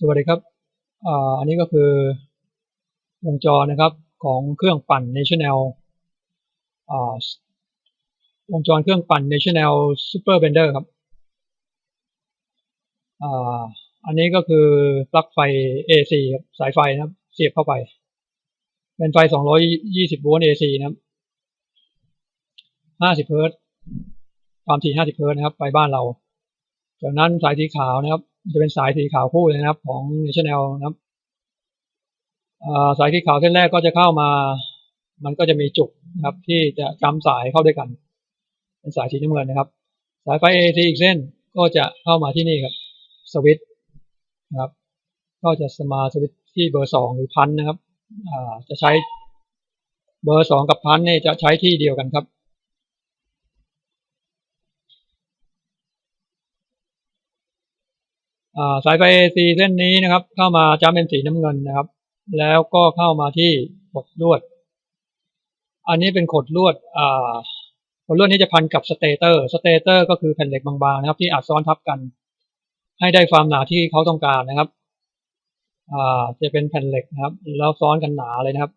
สวัสดีครับอันนี้ก็คือวงจรนะครับของเครื่องปั่น National อ่าวงจรเครื่องปั่น National Super Bender ครับอันนี้ก็คือปลั๊กไฟ AC ครับสายไฟนะครับ เสียบเข้าไป เป็นไฟ 220 โวลต์ AC นะครับ 50 เฮิร์ตความถี่ 50 เฮิร์ตนะครับ ไปบ้านเรา จากนั้นสายสีขาวนะครับ จะเป็นสายสีขาวคู่เลยนะครับ ของ National นะครับสายสีขาวเส้นแรกก็จะเข้ามา มันก็จะมีจุกนะครับ ที่จะจำสายเข้าด้วยกัน เป็นสายสีน้ำเงินนะครับ สายไฟ AC อีกเส้นก็จะเข้ามาที่นี่ครับสวิตนะครับ ก็จะสมาสวิตที่เบอร์สองหรือพันนะครับจะใช้เบอร์สองกับพันนี่จะใช้ที่เดียวกันครับ สายไฟ AC เส้นนี้นะครับ เข้ามาจำเป็นสีน้ำเงินนะครับ แล้วก็เข้ามาที่ขดลวด อันนี้เป็นขดลวดขดลวดนี้จะพันกับสเตเตอร์สเตเตอร์ก็คือแผ่นเหล็กบางๆนะครับ ที่อัดซ้อนทับกัน ให้ได้ความหนาที่เขาต้องการนะครับจะเป็นแผ่นเหล็กนะครับ แล้วซ้อนกันหนาเลยนะครับ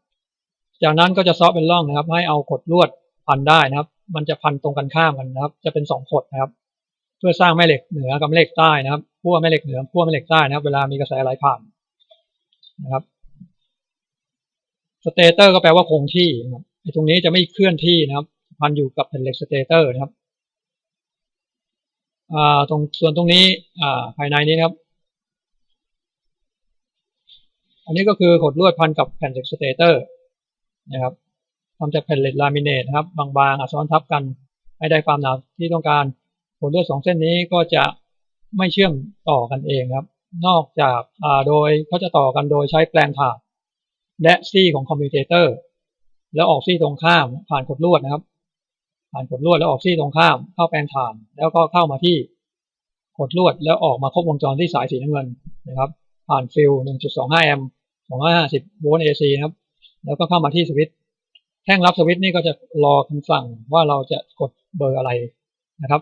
จากนั้นก็จะซ้อเป็นร่องนะครับ ให้เอาขดลวดพันได้นะครับ มันจะพันตรงกันข้ามกันนะครับ จะเป็นสองขดนะครับ เพื่อสร้างแม่เหล็กเหนือกับแม่เหล็กใต้นะครับขั้วแม่เหล็กเหนือขั้วแม่เหล็กใต้นะครับ เวลามีกระแสไหลผ่านนะครับสเตเตอร์ก็แปลว่าคงที่นะครับไอ้ตรงนี้จะไม่เคลื่อนที่นะครับ พันอยู่กับแผ่นเหล็กสเตเตอร์นะครับอ่าตรงส่วนตรงนี้อ่าภายในนี้นะครับ อันนี้ก็คือขดลวดพันกับแผ่นเหล็กสเตเตอร์นะครับทำจากแผ่นเหล็กลามิเนตนะครับ บางๆอัดซ้อนทับกันให้ได้ความหนาที่ต้องการ ขดลวดสองเส้นนี้ก็จะไม่เชื่อมต่อกันเองครับ นอกจากโดยเขาจะต่อกันโดยใช้แปลงถ่านและซี่ของคอมพิวเตอร์ แล้วออกซี่ตรงข้ามผ่านกดลวดนะครับ ผ่านกดลวดแล้วออกซี่ตรงข้ามเข้าแปลงถ่าน แล้วก็เข้ามาที่กดลวดแล้วออกมาครบวงจรที่สายสีน้ำเงินนะครับ ผ่านฟิล 1.25 แอมป์ 250 โวลต์ AC นะครับ แล้วก็เข้ามาที่สวิตช์แท่งรับสวิตช์นี่ก็จะรอคำสั่งว่าเราจะกดเบอร์อะไรนะครับ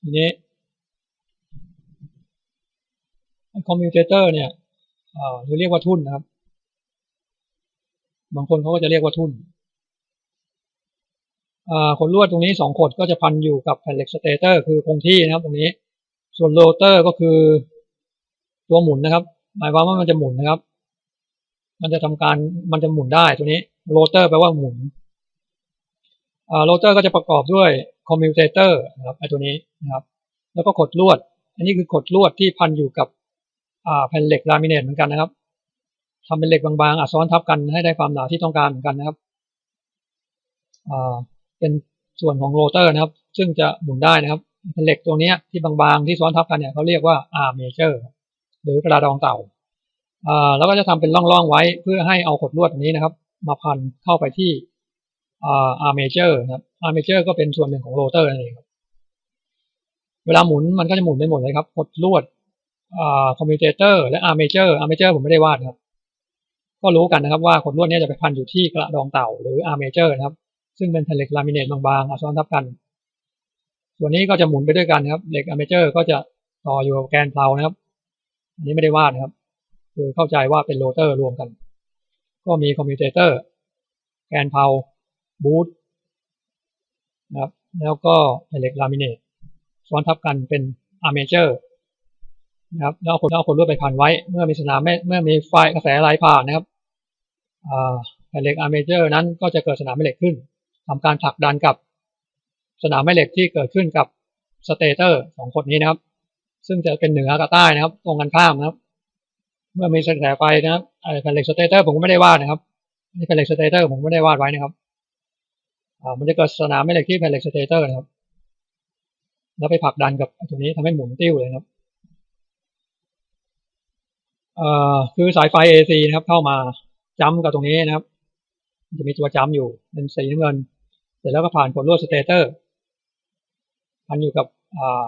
ทีนี้คอมพิวเตอร์เนี่ยหรือเรียกว่าทุ่นนะครับ บางคนเขาก็จะเรียกว่าทุ่นขนลวดตรงนี้สองขดก็จะพันอยู่กับแผ่นเหล็กสเตเตอร์คือคงที่นะครับ ตรงนี้ ส่วนโรเตอร์ก็คือตัวหมุนนะครับ หมายความว่ามันจะหมุนนะครับ มันจะทำการมันจะหมุนได้ตัวนี้โรเตอร์แปลว่าหมุน โรเตอร์ก็จะประกอบด้วยคอมมิวเตอร์นะครับไอตัวนี้นะครับ แล้วก็ขดลวด อันนี้คือขดลวดที่พันอยู่กับแผ่นเหล็กลามิเนตเหมือนกันนะครับทำเป็นเหล็กบางๆอัดซ้อนทับกันให้ได้ความหนาที่ต้องการเหมือนกันนะครับเป็นส่วนของโรเตอร์นะครับ ซึ่งจะหมุนได้นะครับแผ่นเหล็กตัวนี้ที่บางๆที่ซ้อนทับกันเนี่ยเขาเรียกว่าอาร์เมเจอร์หรือกระดองเต่าแล้วก็จะทำเป็นร่องๆไว้เพื่อให้เอาขดลวดนี้นะครับ มาพันเข้าไปที่ อาร์เมเจอร์ครับอาร์เมเจอร์ก็เป็นส่วนหนึ่งของโรเตอร์นั่นเองครับเวลาหมุนมันก็จะหมุนไปหมดเลยครับกดลวดคอมมิวเตอร์และอาร์เมเจอร์อาร์เมเจอร์ผมไม่ได้วาดครับ ก็รู้กันนะครับว่าขดลวดนี้จะไปพันอยู่ที่กระดองเต่าหรืออาร์เมเจอร์นะครับ ซึ่งเป็นแผ่นเหล็กลามิเนตบางๆอัซ้อนทับกัน ส่วนนี้ก็จะหมุนไปด้วยกันครับเหล็กอาร์เมเจอร์ก็จะต่ออยู่กับแกนเพลานะครับ อันนี้ไม่ได้วาดครับ คือเข้าใจว่าเป็นโรเตอร์รวมกัน ก็มีคอมมิวเตอร์ แกนเพลา บูทนะครับแล้วก็เหล็กลามิเนตซ้อนทับกันเป็นอาร์เมเจอร์นะครับแล้วคนเอาคนรวดไปพันไว้ เมื่อมีสนามเมื่อมีไฟกระแสไหลผ่านนะครับแผ่นเหล็กอาร์เมเจอร์นั้นก็จะเกิดสนามแม่เหล็กขึ้นทำการผลักดันกับสนามแม่เหล็กที่เกิดขึ้นกับสเตเตอร์สองคนนี้นะครับ ซึ่งจะเป็นเหนือกับใต้นะครับ ตรงกันข้ามนะครับ เมื่อมีกระแสไฟนะครับแผ่นเหล็กสเตเตอร์ผมก็ไม่ได้วาดนะครับนี่แผ่นเหล็กสเตเตอร์ผมไม่ได้วาดไว้นะครับ มันจะเกิดสนามแม่เหล็กที่แผ่นเหล็กสเตเตอร์นะครับ แล้วไปผลักดันกับตรงนี้ทำให้หมุนติ้วเลยครับคือสายไฟ AC นะครับเข้ามาจัมกับตรงนี้นะครับ จะมีตัวจัมอยู่เป็นสีน้ำเงิน เสร็จแล้วก็ผ่านผลลวดสเตเตอร์พันอยู่กับอ่า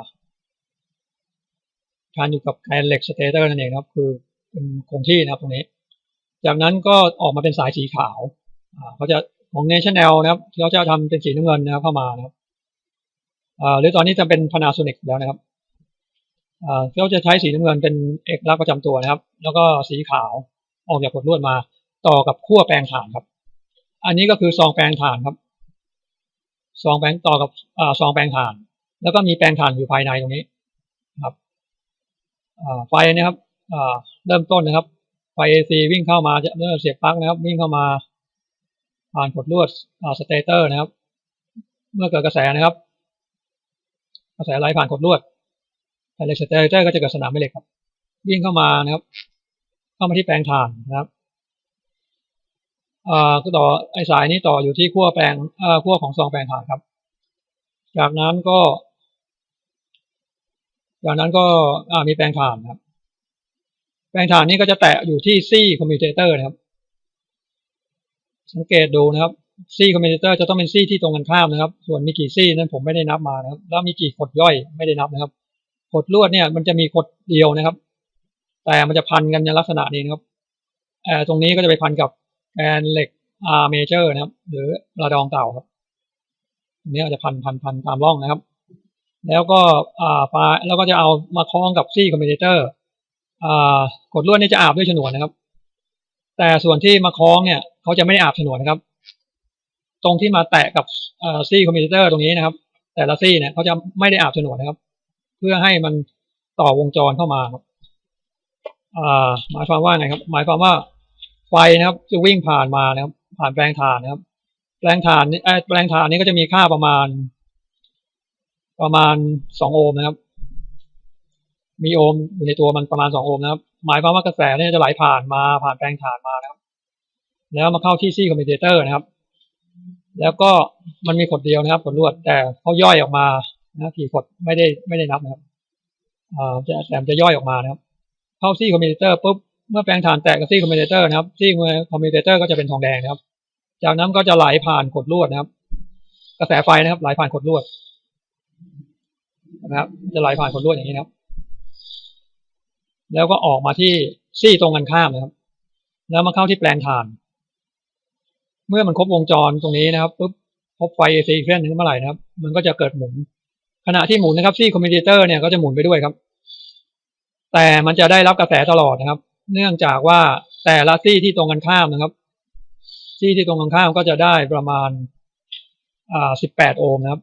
พันอยู่กับแกนเหล็กสเตเตอร์นั่นเองครับ คือเป็นคงที่นะครับตรงนี้ จากนั้นก็ออกมาเป็นสายสีขาวเขาจะ ของ National นะครับที่เขาจะทำเป็นสีน้ำเงินนะครับเข้ามานะครับอ่าหรือตอนนี้จะเป็น Panasonic แล้วนะครับอ่าเขาจะใช้สีน้ำเงินเป็นเอกลักษณ์ประจำตัวนะครับ แล้วก็สีขาวออกจากขดลวดมา ต่อกับขั้วแปลงถ่านครับ อันนี้ก็คือซองแปลงถ่านครับซองแปลงต่อกับอ่าซองแปลงถ่าน แล้วก็มีแปลงถ่านอยู่ภายในตรงนี้ครับอ่าไฟนะครับอ่าเริ่มต้นนะครับไฟ AC วิ่งเข้ามาจะเริ่มเสียบปลั๊กนะครับ วิ่งเข้ามา ผ่านขดลวดสเตเตอร์นะครับ เมื่อเกิดกระแสนะครับ กระแสไหลผ่านขดลวดแผ่เล็กสเตเตอร์ก็จะเกิดสนามแม่เหล็กครับ วิ่งเข้ามานะครับ เข้ามาที่แปลงถ่านนะครับอ่าก็ต่อไอสายนี้ต่ออยู่ที่ขั้วแปลงอ่าขั้วของซองแปลงถ่านครับ จากนั้นก็ จากนั้นก็อ่ามีแปลงถ่านครับ แปลงถ่านนี้ก็จะแตะอยู่ที่ซี่คอมมิวเตอร์นะครับ สังเกตดูนะครับซี่คอมมิวเตอร์จะต้องเป็นซี่ที่ตรงกันข้ามนะครับ ส่วนมีกี่ซี่นั้นผมไม่ได้นับมานะครับ แล้วมีกี่ขดย่อยไม่ได้นับนะครับ ขดลวดเนี่ยมันจะมีขดเดียวนะครับ แต่มันจะพันกันในลักษณะนี้นะครับเอ่อตรงนี้ก็จะไปพันกับแกนเหล็กอาร์เมเจอร์นะครับ หรือระดองเต่าครับตรงนี้จะพันพันพันตามร่องนะครับ แล้วก็อ่าปลาแล้วก็จะเอามาคล้องกับซี่คอมมิวเตอร์อ่ากดลวดนี่จะอาบด้วยฉนวนนะครับ แต่ส่วนที่มาคล้องเนี่ยเขาจะไม่ได้อาบฉนวนนะครับ ตรงที่มาแตะกับซี่คอมมิวเตอร์ตรงนี้นะครับ แต่ละซี่เนี่ยเขาจะไม่ได้อาบฉนวนนะครับ เพื่อให้มันต่อวงจรเข้ามาครับหมายความว่าไงครับ หมายความว่าไฟนะครับ จะวิ่งผ่านมานะครับ ผ่านแปลงถ่านนะครับ แปลงถ่านนี่แปลงถ่านนี้ก็จะมีค่าประมาณ ประมาณสองโอห์มนะครับ มีโอห์มอยู่ในตัวมันประมาณสองโอห์มนะครับ หมายความว่ากระแสเนี่ยจะไหลผ่านมาผ่านแปลงถ่านมานะครับ แล้วมาเข้าที่ซี่คอมมิวเตอร์นะครับ แล้วก็มันมีขดเดียวนะครับขดลวด แต่เขาย่อยออกมานะกี่ขดไม่ได้ไม่ได้นับนะครับอ่าจะแต่มันจะย่อยออกมานะครับ เข้าซี่คอมมิวเตอร์ปุ๊บเมื่อแปลงถ่านแตกกับซี่คอมมิวเตอร์นะครับซี่คอมมิวเตอร์ก็จะเป็นทองแดงนะครับ จากนั้นก็จะไหลผ่านขดลวดนะครับ กระแสไฟนะครับไหลผ่านขดลวดนะครับ จะไหลผ่านขดลวดอย่างนี้นะครับ แล้วก็ออกมาที่ซี่ตรงกันข้ามนะครับ แล้วมาเข้าที่แปลงถ่าน เมื่อมันครบวงจรตรงนี้นะครับปุ๊บพบไฟ AC อีกเส้นหนึงเมื่อไหร่นะครับ มันก็จะเกิดหมุน ขณะที่หมุนนะครับซี่คอมมิวเตอร์เนี่ยก็จะหมุนไปด้วยครับ แต่มันจะได้รับกระแสตลอดนะครับ เนื่องจากว่าแต่ละซี่ที่ตรงกันข้ามนะครับ ซี่ที่ตรงกันข้ามก็จะได้ประมาณอ่า18 โอห์มนะครับ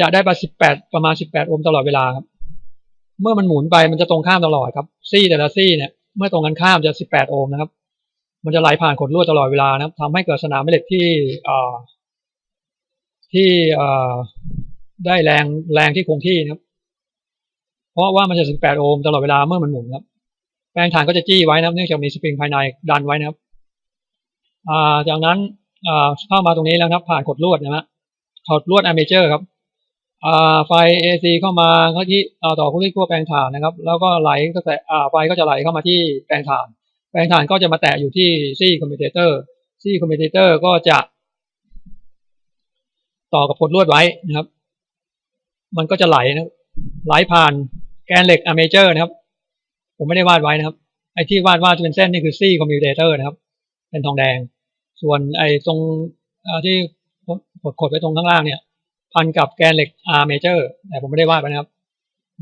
จะได้ประมาณ18 ประมาณ 18 โอห์มตลอดเวลาครับ เมื่อมันหมุนไปมันจะตรงข้ามตลอดครับ ซี่แต่ละซี่เนี่ยเมื่อตรงกันข้ามจะ 18 โอห์มนะครับ มันจะไหลผ่านขดลวดตลอดเวลานะครับทำให้เกิดสนามแม่เหล็กที่อที่ได้แรงแรงที่คงที่นะครับ เพราะว่ามันจะ 18 โอห์มตลอดเวลาเมื่อมันหมุนครับ แปลงถ่านก็จะจี้ไว้นะครับ เนื่องจากมีสปริงภายในดันไว้นะครับจากนั้นเข้ามาตรงนี้แล้วนะครับ ผ่านขดลวดนะฮะขดลวดอเมเจอร์ครับ ไฟ AC เข้ามาเข้าที่อ่าต่อเข้าที่ขั้วแปลงถ่านนะครับ แล้วก็ไหลก็แต่อ่าไฟก็จะไหลเข้ามาที่แปลงถ่าน แปลงถ่านก็จะมาแตะอยู่ที่ซี่คอมมิวเตอร์ซี่คอมมิวเตอร์ก็จะ ต่อกับขดลวดไว้นะครับ มันก็จะไหลนะไหลผ่านแกนเหล็กอเมเจอร์นะครับ ผมไม่ได้วาดไว้นะครับ ไอ้ที่วาดวาดจะเป็นเส้นนี่คือซี่คอมมิวเตอร์นะครับ เป็นทองแดง ส่วนไอ้ตรงอ่าที่กดกดไว้ตรงข้างล่างเนี่ย พันกับแกนเหล็กอาร์เมเจอร์แต่ผมไม่ได้วาดไว้นะครับ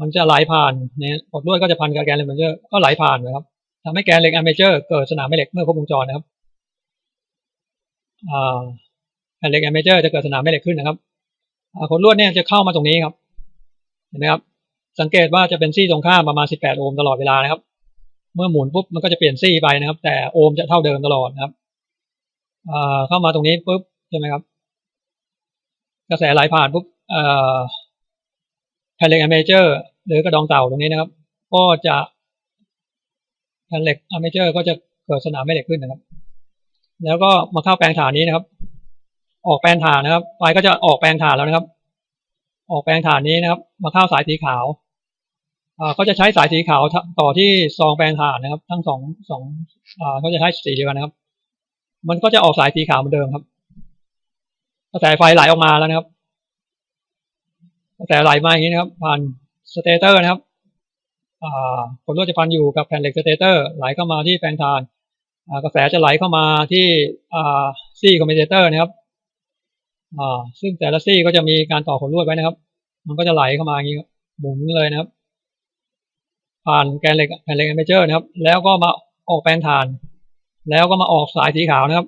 มันจะไหลผ่านเนี่ยกดลวดก็จะพันกับแกนเหล็กอาร์เมเจอร์ก็ไหลผ่านนะครับทำให้แกนเหล็กอาร์เมเจอร์เกิดสนามแม่เหล็กเมื่อครบวงจรนะครับอาแกนเหล็กอาร์เมเจอร์จะเกิดสนามแม่เหล็กขึ้นนะครับอ่าขดลวดเนี่ยจะเข้ามาตรงนี้ครับ เห็นไหมครับ สังเกตว่าจะเป็นซี่ตรงข้ามประมาณ 18 โอห์มตลอดเวลานะครับ เมื่อหมุนปุ๊บมันก็จะเปลี่ยนซี่ไปนะครับ แต่โอห์มจะเท่าเดิมตลอดนะครับเข้ามาตรงนี้ปุ๊บใช่ไหมครับ กระแสไหลผ่านปุ๊บแผ่นเหล็กอเมเจอร์ หรือกระดองเต่าตรงนี้นะครับ ก็จะแผ่นเหล็กอเมเจอร์ก็จะเกิดสนามแม่เหล็กขึ้นนะครับ แล้วก็มาเข้าแปลงฐานนี้นะครับ ออกแปลงฐานนะครับไฟก็จะออกแปลงฐานแล้วนะครับ ออกแปลงฐานนี้นะครับ มาเข้าสายสีขาวก็จะใช้สายสีขาวต่อที่ซองแปลงฐานนะครับ ทั้งสองสองอ่าก็จะใช้สีเดียวกันนะครับ มันก็จะออกสายสีขาวเหมือนเดิมครับ กระแสไฟไหลออกมาแล้วนะครับกระแสไหลมาอย่างนี้นะครับ ผ่านสเตเตอร์นะครับผลลวดจะพันอยู่กับแผ่นเหล็กสเตเตอร์ไหลเข้ามาที่แปลงทานอ่ากระแสจะไหลเข้ามาที่ซี่คอมมิวเตอร์นะครับซึ่งแต่ละซี่ก็จะมีการต่อขนลวดไว้นะครับ มันก็จะไหลเข้ามาอย่างนี้ครับหมุนเลยนะครับ ผ่านแกนเหล็กแผ่นเหล็กเมเจอร์นะครับ แล้วก็มาออกแปลงฐาน แล้วก็มาออกสายสีขาวนะครับ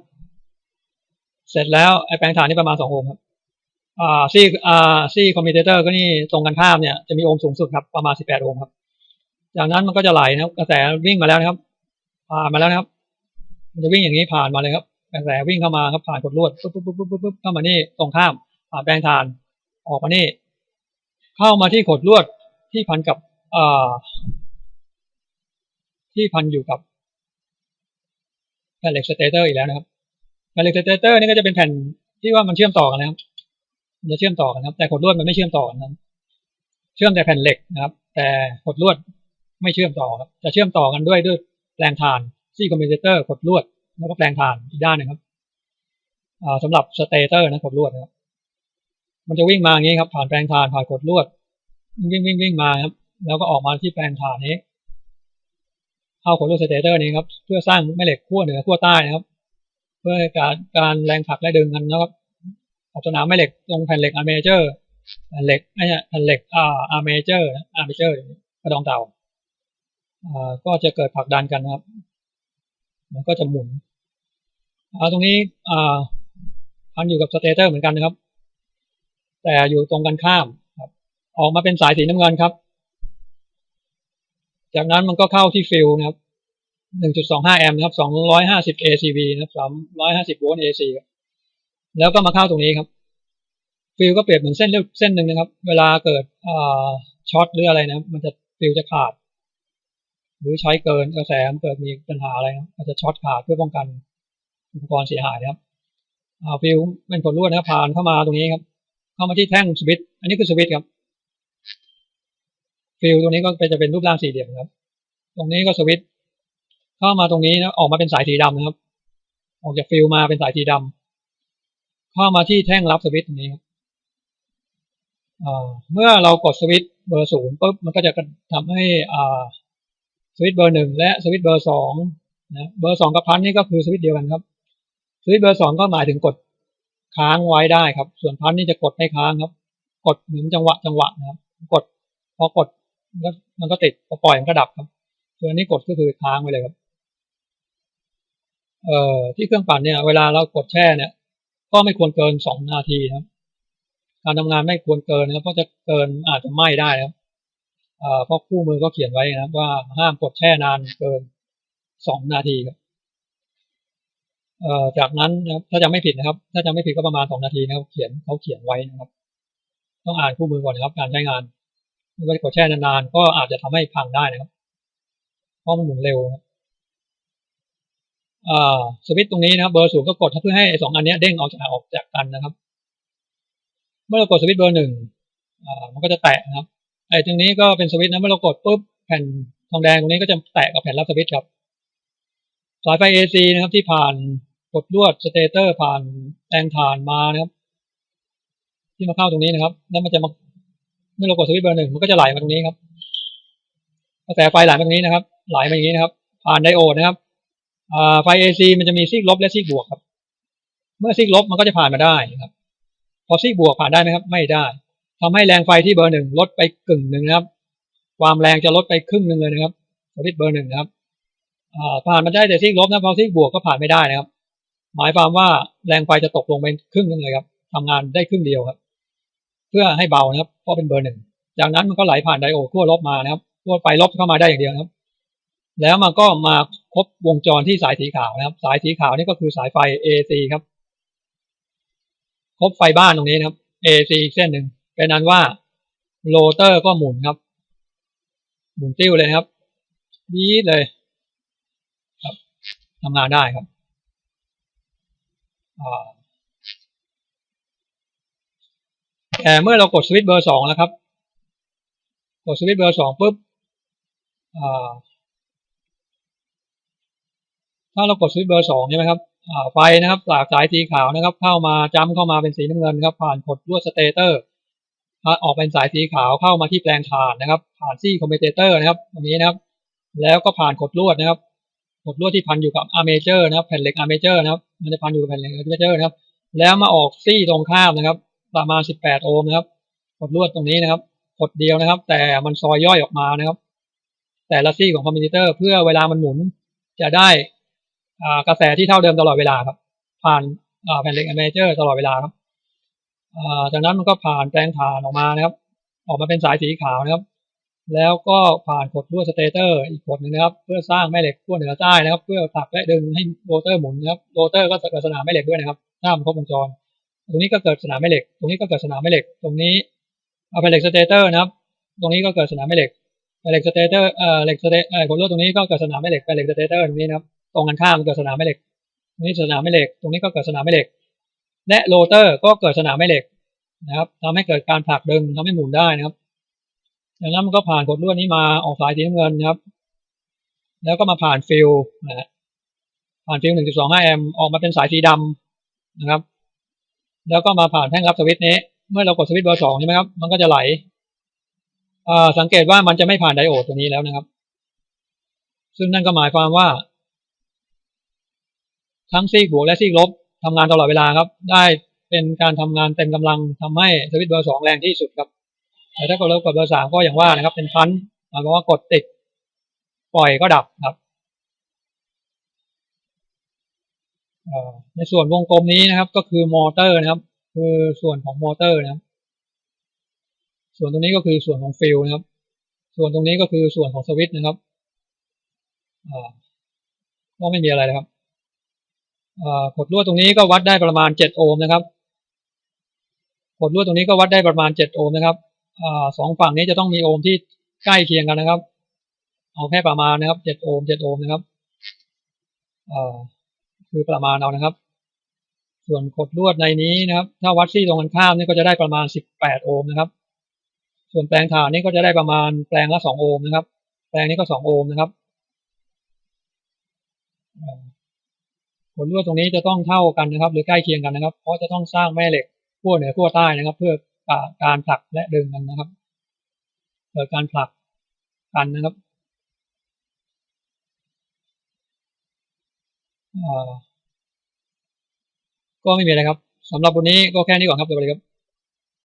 เสร็จแล้วไอ้แปลงฐานนี่ประมาณสองโอห์มครับอ่าซี่อ่าซี่คอมมิวเตอร์ก็นี่ตรงกันข้ามเนี่ยจะมีโอห์มสูงสุดครับประมาณสิบแปดโอห์มครับ จากนั้นมันก็จะไหลนะกระแสวิ่งมาแล้วนะครับผ่านมาแล้วนะครับ มันจะวิ่งอย่างนี้ผ่านมาเลยครับกระแสวิ่งเข้ามาครับผ่านกดลวดปุ๊บปุ๊บปุ๊บปุ๊บปุ๊บเข้ามานี่ตรงข้ามผ่านแปลงฐานออกมานี่ เข้ามาที่กดลวดที่พันกับอ่าที่พันอยู่กับแผ่นเหล็กสเตเตอร์อีกแล้วนะครับ แผ่เหล็กสเตเตอร์นี่ก็จะเป็นแผ่นที่ว่ามันเชื่อมต่อกันนะครับมันจะเชื่อมต่อกันครับ แต่กดลวดมันไม่เชื่อมต่อกันนะครับ เชื่อมแต่แผ่นเหล็กนะครับ แต่กดลวดไม่เชื่อมต่อครับ จะเชื่อมต่อกันด้วยด้วยแปลงฐานซี่คอมมิวเตอร์กดลวด แล้วก็แปลงฐานอีกด้านนึงครับอ่าสำหรับสเตเตอร์นะกดลวดนะครับ มันจะวิ่งมาอย่างนี้ครับ ผ่านแปลงฐานผ่านกดลวด วิ่งวิ่งวิ่งมาครับ แล้วก็ออกมาที่แปลงฐานนี้เข้ากดลวดสเตเตอร์นี้ครับ เพื่อสร้างแม่เหล็กขั้วเหนือขั้วใต้นะครับ เพื่อการการแรงผลักและดึงกันนะครับออกสนามแม่เหล็กตรงแผ่นเหล็กอาร์เมเจอร์แผ่นเหล็กไม่ใช่แผ่นเหล็กอ่าอาร์เมเจอร์อาร์เมเจอร์กระดองเต่าอ่าก็จะเกิดผลักดันกันนะครับ มันก็จะหมุนอ่าตรงนี้อ่าพันอยู่กับสเตเตอร์เหมือนกันนะครับ แต่อยู่ตรงกันข้ามครับ ออกมาเป็นสายสีน้ำเงินครับ จากนั้นมันก็เข้าที่ฟิลนะครับ 1.25 แอมป์นะครับ 250 ACV นะครับ350 โวลต์ AC ครับแล้วก็มาเข้าตรงนี้ครับ ฟิลก็เปรียบเหมือนเส้นเลือดเส้นหนึ่งนะครับ เวลาเกิดอ่าช็อตหรืออะไรนะครับมันจะฟิลจะขาด หรือใช้เกินกระแสมันเกิดมีปัญหาอะไรนะมันจะช็อตขาดเพื่อป้องกันอุปกรณ์เสียหายนะครับอ่าฟิลเป็นผลลวดนะครับผ่านเข้ามาตรงนี้ครับ เข้ามาที่แท่งสวิตช์อันนี้คือสวิตช์ครับ ฟิลตัวนี้ก็จะเป็นรูปร่างสี่เหลี่ยมครับ ตรงนี้ก็สวิต ข้ามาตรงนี้นะออกมาเป็นสายสีดำนะครับ ออกจากฟิลมาเป็นสายสีดำเข้ามาที่แท่งรับสวิตช์ตรงนี้ครับเมื่อเรากดสวิตช์เบอร์ศูนย์ปุ๊บมันก็จะทำให้สวิตช์เบอร์หนึ่งและสวิตช์เบอร์สองนะเบอร์สองกับพันนี่ก็คือสวิตช์เดียวกันครับสวิตช์เบอร์สองก็หมายถึงกดค้างไว้ได้ครับ ส่วนพันนี่จะกดให้ค้างครับ กดเหมือนจังหวะจังหวะนะครับ กดพอกดมันก็มันก็ติดพอปล่อยมันก็ดับครับ ส่วนนี้กดก็คือค้างไว้เลยครับ เอ่อที่เครื่องปั่นเนี่ย เวลาเรากดแช่เนี่ย ก็ไม่ควรเกินสองนาทีนะครับ การทำงานไม่ควรเกินนะครับเพราะจะเกินอาจจะไหม้ได้นะครับเอ่อพราะคู่มือก็เขียนไว้นะครับว่าห้ามกดแช่นานเกินสองนาทีครับเอ่อจากนั้นนะครับถ้าจะไม่ผิดนะครับ ถ้าจะไม่ผิดก็ประมาณสองนาทีนะครับเขียนเขาเขียนไว้นะครับ ต้องอ่านคู่มือก่อนนะครับ การใช้งานไม่ว่ากดแช่นานๆก็อาจจะทำให้พังได้นะครับเพราะมันหมุนเร็วครับ สวิตช์ตรงนี้นะครับเบอร์ศูนย์ก็กดเพื่อให้สองอันนี้เด้งออกจากออกจากกันนะครับ เมื่อเรากดสวิตช์เบอร์หนึ่งมันก็จะแตะนะครับไอ้ตรงนี้ก็เป็นสวิตช์นะเมื่อเรากดปุ๊บแผ่นทองแดงตรงนี้ก็จะแตะกับแผ่นรับสวิตช์ครับสายไฟ AC นะครับที่ผ่านกดลวดสเตเตอร์ผ่านแรงถ่านมานะครับ ที่มาเข้าตรงนี้นะครับแล้วมันจะมาเมื่อเรากดสวิตช์เบอร์หนึ่งมันก็จะไหลมาตรงนี้ครับกระแสไฟไหลมาตรงนี้นะครับ ไหลมาอย่างนี้นะครับ ผ่านไดโอดนะครับ ไฟ AC มันจะมีซีกลบและซีกบวกครับ เมื่อซีกลบมันก็จะผ่านมาได้ครับ พอซีกบวกผ่านได้ไหมครับ ไม่ได้ทำให้แรงไฟที่เบอร์หนึ่งลดไปกึ่งหนึ่งนะครับ ความแรงจะลดไปครึ่งหนึ่งเลยนะครับสวิตเบอร์หนึ่งนะครับผ่านมาได้แต่ซีกลบนะพอซีกบวกก็ผ่านไม่ได้นะครับ หมายความว่าแรงไฟจะตกลงไปครึ่งหนึงเลยครับทำงานได้ครึ่งเดียวครับ เพื่อให้เบานะครับ เพราะเป็นเบอร์หนึ่งจากนั้นมันก็ไหลผ่านไดโอดขั้วลบมานะครับขั้วไฟลบเข้ามาได้อย่างเดียวครับ แล้วมันก็มา ครบวงจรที่สายสีขาวนะครับ สายสีขาวนี่ก็คือสายไฟ AC ครับ ครบไฟบ้านตรงนี้นะครับ AC อีกเส้นหนึ่งเป็นนั้นว่าโรเตอร์ก็หมุนครับ หมุนติ้วเลยครับดีเลย ครับทำงานได้ครับแต่เมื่อเรากดสวิตช์เบอร์สองแล้วครับ กดสวิตช์เบอร์สองปุ๊บอ่า ถ้าเรากดสวิตช์เบอร์สองใช่ไหมครับไฟนะครับจากสายสีขาวนะครับ เข้ามาจ้ำเข้ามาเป็นสีน้ำเงินครับผ่านกดลวดสเตเตอร์ออกเป็นสายสีขาวเข้ามาที่แปลงถ่านนะครับ ผ่านซี่คอมเพเตอร์นะครับตรงนี้นะครับ แล้วก็ผ่านกดลวดนะครับกดลวดที่พันอยู่กับอาร์เมเจอร์นะครับแผ่นเหล็กอาร์เมเจอร์นะครับ มันจะพันอยู่กับแผ่นเหล็กอาร์เมเจอร์นะครับ แล้วมาออกซี่ตรงข้ามนะครับ ประมาณ 18 โอห์มนะครับ กดลวดตรงนี้นะครับ กดเดียวนะครับ แต่มันซอยย่อยออกมานะครับ แต่ละซี่ของคอมพิวเตอร์เพื่อเวลามันหมุนจะได้ กระแสที่เท่าเดิมตลอดเวลาครับ ผ่านแผ่นเหล็กอเมเจอร์ตลอดเวลาครับจากนั้นมันก็ผ่านแปลงผ่านออกมานะครับ ออกมาเป็นสายสีขาวนะครับ แล้วก็ผ่านกดลวดสเตเตอร์ อีกกดหนึ่งนะครับ เพื่อสร้างแม่เหล็กขั้วเหนือใต้นะครับ เพื่อผลักและดึงให้โรเตอร์หมุนนะครับโรเตอร์ก็จะเกิดสนามแม่เหล็กด้วยนะครับถ้ามันครบวงจร ตรงนี้ก็เกิดสนามแม่เหล็ก ตรงนี้ก็เกิดสนามแม่เหล็ก ตรงนี้เอาเป็นเหล็กสเตเตอร์นะครับ ตรงนี้ก็เกิดสนามแม่เหล็กเป็นเหล็กสเตเตอร์เอ่อเหล็กสเตเอ่อกดลวดตรงนี้ก็เกิดสนามแม่เหล็กเป็นเหล็กสเตเตอร์ตรงนี้นะครับ ตรงกันข้ามเกิดสนามแม่เหล็กตรงนี้สนามแม่เหล็ก ตรงนี้ก็เกิดสนามแม่เหล็ก และโรเตอร์ก็เกิดสนามแม่เหล็กนะครับทำให้เกิดการผลักดึงทำให้หมุนได้นะครับจากนั้นมันก็ผ่านกดลวดนี้มาออกสายสีน้ำเงินนะครับ แล้วก็มาผ่านฟิลนะฮะผ่านฟิล1.25แอมป์ออกมาเป็นสายสีดำนะครับ แล้วก็มาผ่านแท่งรับสวิตช์นี้ เมื่อเรากดสวิตช์เบอร์สองใช่ไหมครับ มันก็จะไหลสังเกตว่ามันจะไม่ผ่านไดโอดตัวนี้แล้วนะครับ ซึ่งนั่นก็หมายความว่า ทั้งซีกบวกและซีกลบทำงานตลอดเวลาครับ ได้เป็นการทำงานเต็มกำลังทำให้สวิตช์เบอร์สองแรงที่สุดครับแต่ถ้ากดเลิกดเบอร์สามก็อย่างว่านะครับ เป็นพันหมายความว่ากดติด ปล่อยก็ดับครับในส่วนวงกลมนี้นะครับ ก็คือมอเตอร์นะครับ คือส่วนของมอเตอร์นะครับ ส่วนตรงนี้ก็คือส่วนของฟิลนะครับ ส่วนตรงนี้ก็คือส่วนของสวิตช์นะครับก็ไม่มีอะไรเลยครับ อ่ากดลวดตรงนี้ก็วัดได้ประมาณเจ็ดโอห์มนะครับกดลวดตรงนี้ก็วัดได้ประมาณเจ็ดโอห์มนะครับอสองฝั่งนี้จะต้องมีโอห์มที่ใกล้เคียงกันนะครับ เอาแค่ประมาณนะครับเจ็ดโอห์มเจ็ดโอห์มนะครับคือประมาณเอานะครับ ส่วนกดลวดในนี้นะครับ ถ้าวัดซี่ตรงกันข้ามนี่ก็จะได้ประมาณสิบแปดโอห์มนะครับ ส่วนแปลงถ่านนี่ก็จะได้ประมาณแปลงละสองโอห์มนะครับ แปลงนี้ก็สองโอห์มนะครับ ผลลวดตรงนี้จะต้องเท่ากันนะครับ หรือใกล้เคียงกันนะครับ เพราะจะต้องสร้างแม่เหล็กขั้วเหนือขั้วใต้นะครับ เพื่อการผลักและดึงกันนะครับเกิดการผลักกันนะครับก็ไม่มีอะไรครับสำหรับวันนี้ก็แค่นี้ก่อนครับสวัสดีครับ